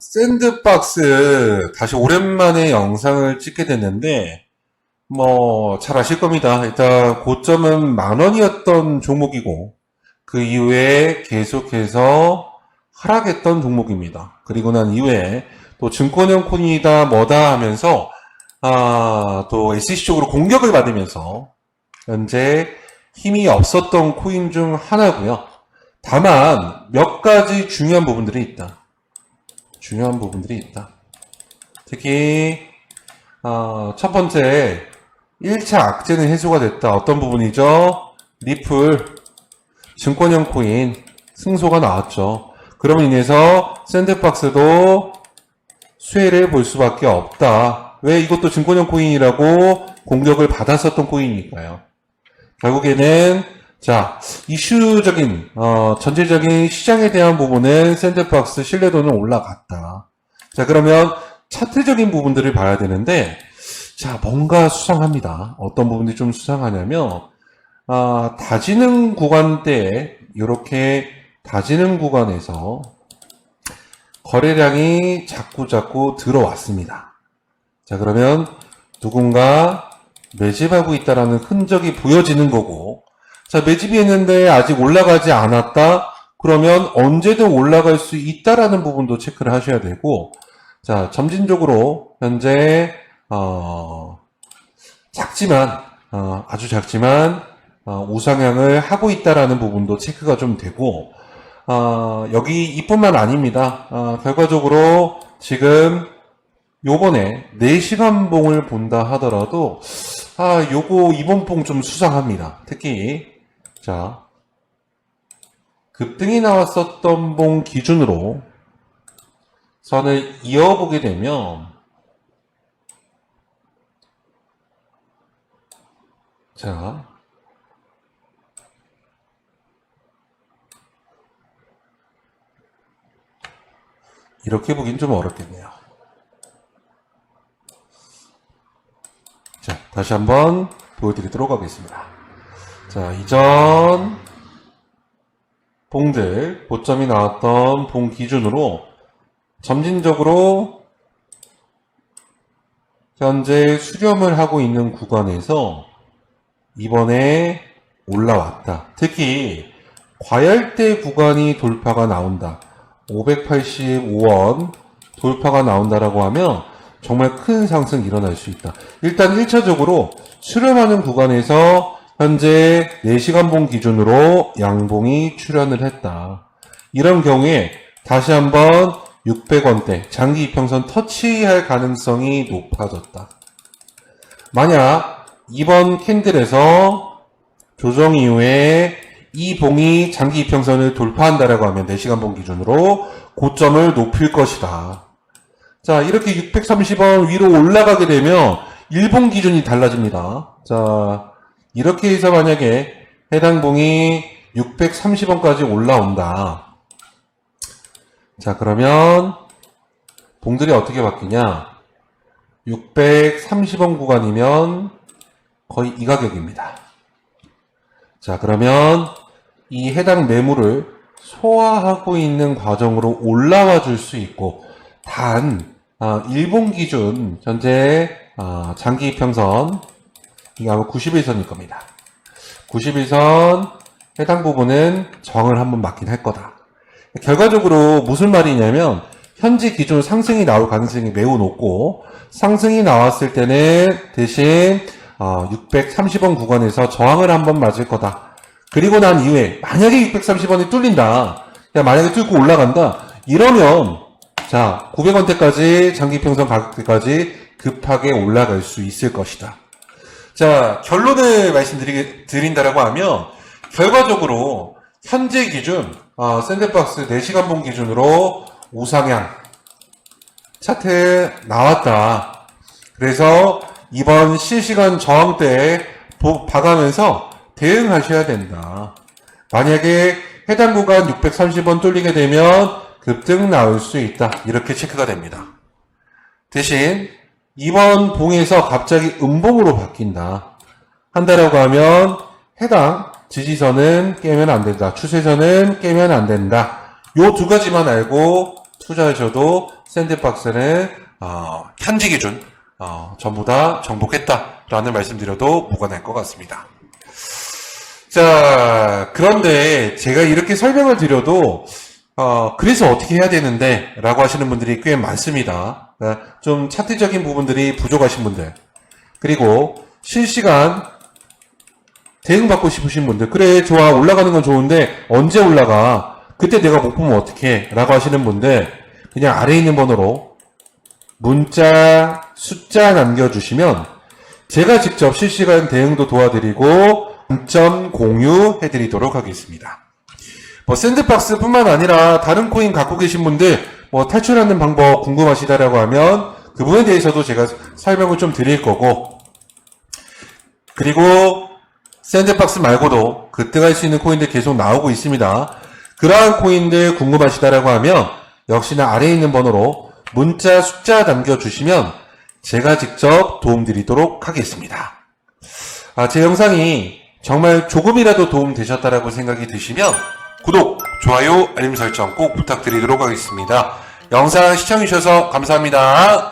샌드박스 다시 오랜만에 영상을 찍게 됐는데 뭐 잘 아실 겁니다. 일단 고점은 만 원이었던 종목이고 그 이후에 계속해서 하락했던 종목입니다. 그리고 난 이후에 또 증권형 코인이다 뭐다 하면서 아, 또 SEC 쪽으로 공격을 받으면서 현재 힘이 없었던 코인 중 하나고요. 다만 몇 가지 중요한 부분들이 있다. 중요한 부분들이 있다. 특히 어, 첫 번째 1차 악재는 해소가 됐다. 어떤 부분이죠? 리플 증권형 코인 승소가 나왔죠. 그로 인해서 샌드박스도 수혜를 볼 수밖에 없다. 왜 이것도 증권형 코인이라고 공격을 받았었던 코인이니까요. 결국에는 자 이슈적인 어, 전체적인 시장에 대한 부분은 샌드박스 신뢰도는 올라갔다. 자 그러면 차트적인 부분들을 봐야 되는데 자 뭔가 수상합니다. 어떤 부분이 좀 수상하냐면 아, 다지는 구간대 이렇게 다지는 구간에서 거래량이 자꾸 자꾸 들어왔습니다. 자 그러면 누군가 매집하고 있다라는 흔적이 보여지는 거고 자 매집이 했는데 아직 올라가지 않았다 그러면 언제든 올라갈 수 있다라는 부분도 체크를 하셔야 되고 자 점진적으로 현재 어, 작지만 어, 아주 작지만 어, 우상향을 하고 있다라는 부분도 체크가 좀 되고 어, 여기 이뿐만 아닙니다. 어, 결과적으로 지금 요번에 4시간 봉을 본다 하더라도 아 요거 이번 봉 좀 수상합니다. 특히 자 급등이 나왔었던 봉 기준으로 선을 이어보게 되면 자 이렇게 보긴 좀 어렵겠네요. 자, 다시 한번 보여드리도록 하겠습니다. 자, 이전 봉들, 고점이 나왔던 봉 기준으로 점진적으로 현재 수렴을 하고 있는 구간에서 이번에 올라왔다. 특히 과열대 구간이 돌파가 나온다. 585원 돌파가 나온다라고 하면 정말 큰 상승이 일어날 수 있다. 일단 1차적으로 수렴하는 구간에서 현재 4시간 봉 기준으로 양봉이 출현을 했다. 이런 경우에 다시 한번 600원대 장기 이평선 터치할 가능성이 높아졌다. 만약 이번 캔들에서 조정 이후에 이 봉이 장기 이평선을 돌파한다라고 하면 4시간 봉 기준으로 고점을 높일 것이다. 자, 이렇게 630원 위로 올라가게 되면 일봉 기준이 달라집니다. 자, 이렇게 해서 만약에 해당 봉이 630원까지 올라온다. 자, 그러면 봉들이 어떻게 바뀌냐? 630원 구간이면 거의 이 가격입니다. 자, 그러면 이 해당 매물을 소화하고 있는 과정으로 올라와 줄 수 있고, 단, 아, 일본 기준, 현재, 아, 장기 평선, 이게 아마 91선일 겁니다. 91선, 해당 부분은 정을 한번 맞긴 할 거다. 결과적으로 무슨 말이냐면, 현재 기준 상승이 나올 가능성이 매우 높고, 상승이 나왔을 때는 대신, 어, 630원 구간에서 저항을 한번 맞을 거다. 그리고 난 이후에 만약에 630원이 뚫린다. 야, 만약에 뚫고 올라간다. 이러면 자 900원대까지 장기평선 가격대까지 급하게 올라갈 수 있을 것이다. 자 결론을 말씀드린다라고 하면 결과적으로 현재 기준 어, 샌드박스 4시간 봉 기준으로 우상향 차트 나왔다. 그래서 이번 실시간 저항 때 보- 봐가면서 대응하셔야 된다. 만약에 해당 구간 630원 뚫리게 되면 급등 나올 수 있다. 이렇게 체크가 됩니다. 대신 이번 봉에서 갑자기 음봉으로 바뀐다. 한다라고 하면 해당 지지선은 깨면 안 된다. 추세선은 깨면 안 된다. 요 두 가지만 알고 투자하셔도 샌드박스는 어, 현지 기준 어, 전부 다 정복했다라는 말씀드려도 무관할 것 같습니다. 자, 그런데 제가 이렇게 설명을 드려도, 어, 그래서 어떻게 해야 되는데? 라고 하시는 분들이 꽤 많습니다. 어, 좀 차트적인 부분들이 부족하신 분들. 그리고 실시간 대응받고 싶으신 분들. 그래, 좋아. 올라가는 건 좋은데, 언제 올라가? 그때 내가 못 보면 어떡해? 라고 하시는 분들, 그냥 아래에 있는 번호로 문자, 숫자 남겨주시면, 제가 직접 실시간 대응도 도와드리고 단점 공유 해드리도록 하겠습니다. 뭐 샌드박스뿐만 아니라 다른 코인 갖고 계신 분들 뭐 탈출하는 방법 궁금하시다라고 하면 그 부분에 대해서도 제가 설명을 좀 드릴 거고 그리고 샌드박스 말고도 급등할 수 있는 코인들 계속 나오고 있습니다. 그러한 코인들 궁금하시다라고 하면 역시나 아래에 있는 번호로 문자 숫자 남겨주시면 제가 직접 도움드리도록 하겠습니다. 아, 제 영상이 정말 조금이라도 도움 되셨다라고 생각이 드시면 구독, 좋아요, 알림 설정 꼭 부탁드리도록 하겠습니다. 영상 시청해주셔서 감사합니다.